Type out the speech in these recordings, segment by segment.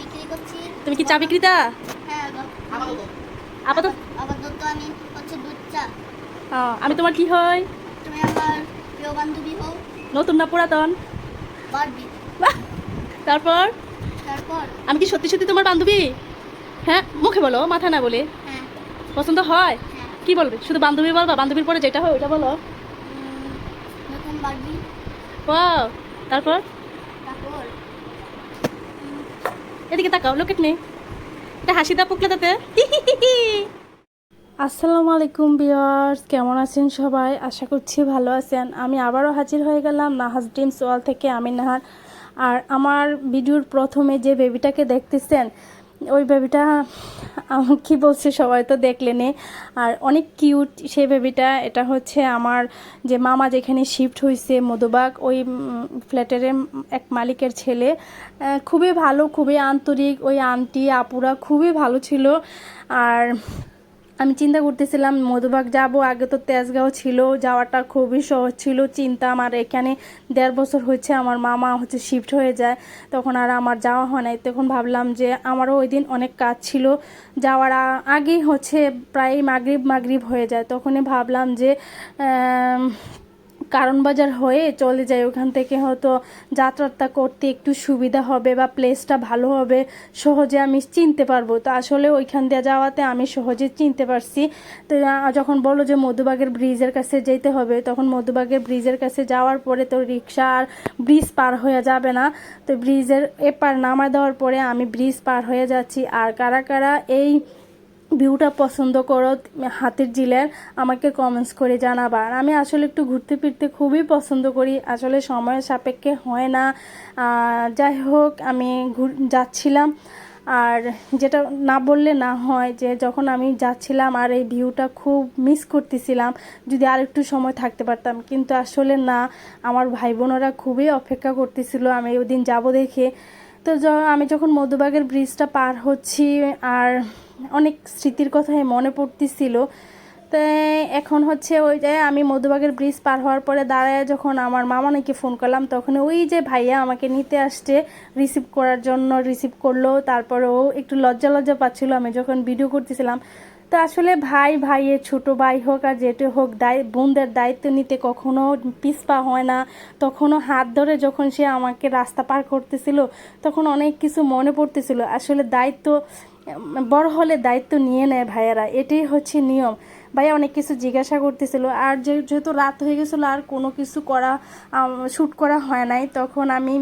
বিক্রি করছি। তুমি কি চা বিক্রিতা হ্যাঁ আপাতত। আপাতত? আমি হচ্ছে দুধ চা। আমি তোমার কি হয় তুমি আমার প্রিয় বান্ধবী হও। নতুন না পুরাতন? বারবি। বাহ! তারপর? তারপর? আমি কি সত্যি সত্যি তোমার বান্ধবী? হ্যাঁ মুখে বলো মাথা না বলে। হ্যাঁ। পছন্দ হয়? হ্যাঁ। কি বলবে? শুধু বান্ধবী বলবা বান্ধবীর পরে যেটা হয় ওটা বলো। নতুন বারবি। ও তারপর? এদিকে তাকাও, লোকেট নেই। এটা হাসি দা পুকলে তাতে। আসসালামু আলাইকুম বিয়ার্স কেমন আছেন সবাই? আশা করছি ভালো আছেন। আমি আবারও হাজির হয়ে গেলাম নাহাজ ড্রিমস ওয়াল থেকে আমি নাহার। আর আমার ভিডিওর প্রথমে যে বেবিটাকে দেখতেছেন ওই বেবিটা কী বলছে সবাই তো দেখলেনে আর অনেক কিউট সে বেবিটা এটা হচ্ছে আমার যে মামা যেখানে শিফট হয়েছে মধুবাগ, ওই ফ্ল্যাটের এক মালিকের ছেলে। খুবই ভালো, খুবই আন্তরিক, ওই আন্টি আপুরা খুবই ভালো ছিল। আর আমি চিন্তা করতেছিলাম, মধুবাগ যাব। আগে তো তেজগাঁও ছিল, যাওয়াটা খুবই সহজ ছিল। চিন্তা আমার এখানে দেড় বছর হচ্ছে আমার মামা হচ্ছে শিফট হয়ে যায়, তখন আর আমার যাওয়া হয় নাই। তখন ভাবলাম যে আমারও ওই দিন অনেক কাজ ছিল, যাওয়ার আগেই হচ্ছে প্রায় মাগরিব মাগরিব হয়ে যায়। তখনই ভাবলাম যে কারণ বাজার হয়ে চলে যাই ওখান থেকে হয়তো যাত্রাটা করতে একটু সুবিধা হবে বা প্লেসটা ভালো হবে, সহজে আমি চিনতে পারব। তো আসলে ওইখান দিয়ে যাওয়াতে আমি সহজে চিনতে পারছি। তো যখন বলো যে মধুবাগের ব্রিজের কাছে যেতে হবে, তখন মধুবাগের ব্রিজের কাছে যাওয়ার পরে তো রিক্সা আর ব্রিজ পার হয়ে যাবে না। তো ব্রিজের এপার নামা দেওয়ার পরে আমি ব্রিজ পার হয়ে যাচ্ছি। আর কারা কারা এই ভিউটা পছন্দ করো, হাতের জিলের, আমাকে কমেন্টস করে জানাবা। আর আমি আসলে একটু ঘুরতে ফিরতে খুবই পছন্দ করি, আসলে সময়ের সাপেক্ষে হয় না। যাই হোক, আমি যাচ্ছিলাম। আর যেটা না বললে না হয় যে, যখন আমি যাচ্ছিলাম আর এই ভিউটা খুব মিস করতেছিলাম, যদি আর একটু সময় থাকতে পারতাম। কিন্তু আসলে না, আমার ভাই বোনেরা খুবই অপেক্ষা করতেছিল আমি ওই দিন যাব দেখে। তো আমি যখন মধুবাগের ব্রিজটা পার হচ্ছি, আর অনেক স্মৃতির কথাই মনে পড়তেছিল। তো এখন হচ্ছে ওই যে আমি মধুবাগের ব্রিজ পার হওয়ার পরে দাঁড়ায় যখন আমার মামা নাকি ফোন করলাম তখন ওই যে ভাইয়া আমাকে নিতে আসছে রিসিভ করার জন্য রিসিভ করল, তারপরেও একটু লজ্জা লজ্জা পাচ্ছিলো। আমি যখন ভিডিও করতেছিলাম তো আসলে ভাই, ভাইয়ের ছোট ভাই হোক আর যেটা হোক, দায়, বোনদের দায়িত্ব নিতে কখনো পিছপা হয় না। তখনও হাত ধরে যখন সে আমাকে রাস্তা পার করতেছিল, তখন অনেক কিছু মনে পড়তেছিল। আসলে দায়িত্ব, বড় হলে দায়িত্ব নিয়ে নেয় ভাইয়েরা, এটাই হচ্ছে নিয়ম। ভাইয়া অনেক কিছু জিজ্ঞাসা করতেছিল, আর যেহেতু রাত হয়ে গেছিল, আর কোনো কিছু করা শ্যুট করা হয় নাই, তখন আমি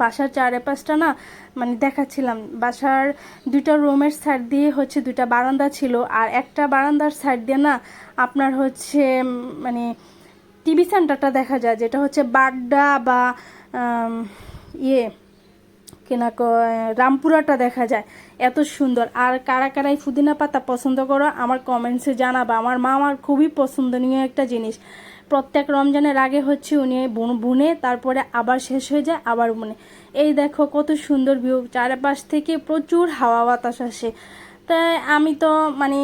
বাসার চারপাশটা না মানে দেখাচ্ছিলাম। বাসার দুইটা রুমের সাইড দিয়ে হচ্ছে দুইটা বারান্দা ছিল আর একটা বারান্দার সাইড দিয়ে না আপনার হচ্ছে মানে টিভি সেন্টারটা দেখা যায়, যেটা হচ্ছে বাড্ডা বা ইয়ে কিনা রামপুরাটা দেখা যায়। এত সুন্দর। আর কারা কারাই ফুদিনা পাতা পছন্দ করো, আমার কমেন্টসে জানাবা। আমার মা আমার খুবই পছন্দনীয় একটা জিনিস। প্রত্যেক রমজানের আগে হচ্ছে উনি বুন- বুনে, তারপরে আবার শেষ হয়ে যায়, আবার বুনে। এই দেখো কত সুন্দর ভিউ চারপাশ থেকে প্রচুর হাওয়া বাতাস আসে। তাই আমি তো মানে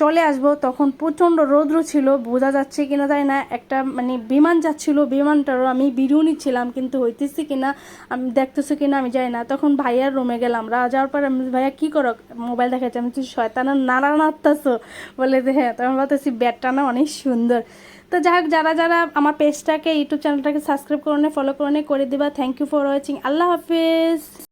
চলে আসব। তখন প্রচণ্ড রৌদ্র ছিল, বোঝা যাচ্ছে কিনা জানি না। একটা মানে বিমান যাচ্ছিল, বিমানটারও আমি ভিডিও নিচ্ছিলাম কিন্তু হইতেছে কিনা, আমি দেখতেছে কিনা আমি যাই না। তখন ভাইয়ার রুমে গেলাম। রা যাওয়ার পর আমি ভাইয়া, কী করো? মোবাইল দেখাচ্ছি আমি তুই শয়তানের নাড়া নাড়তাছো বলে যে হ্যাঁ। তখন বলতেছি, ব্যাটটা না অনেক সুন্দর। তো যাই হোক, যারা যারা আমার পেজটাকে ইউটিউব চ্যানেলটাকে সাবস্ক্রাইব করে ফলো করে করে দিবা। থ্যাংক ইউ ফর ওয়াচিং আল্লাহ হাফিজ।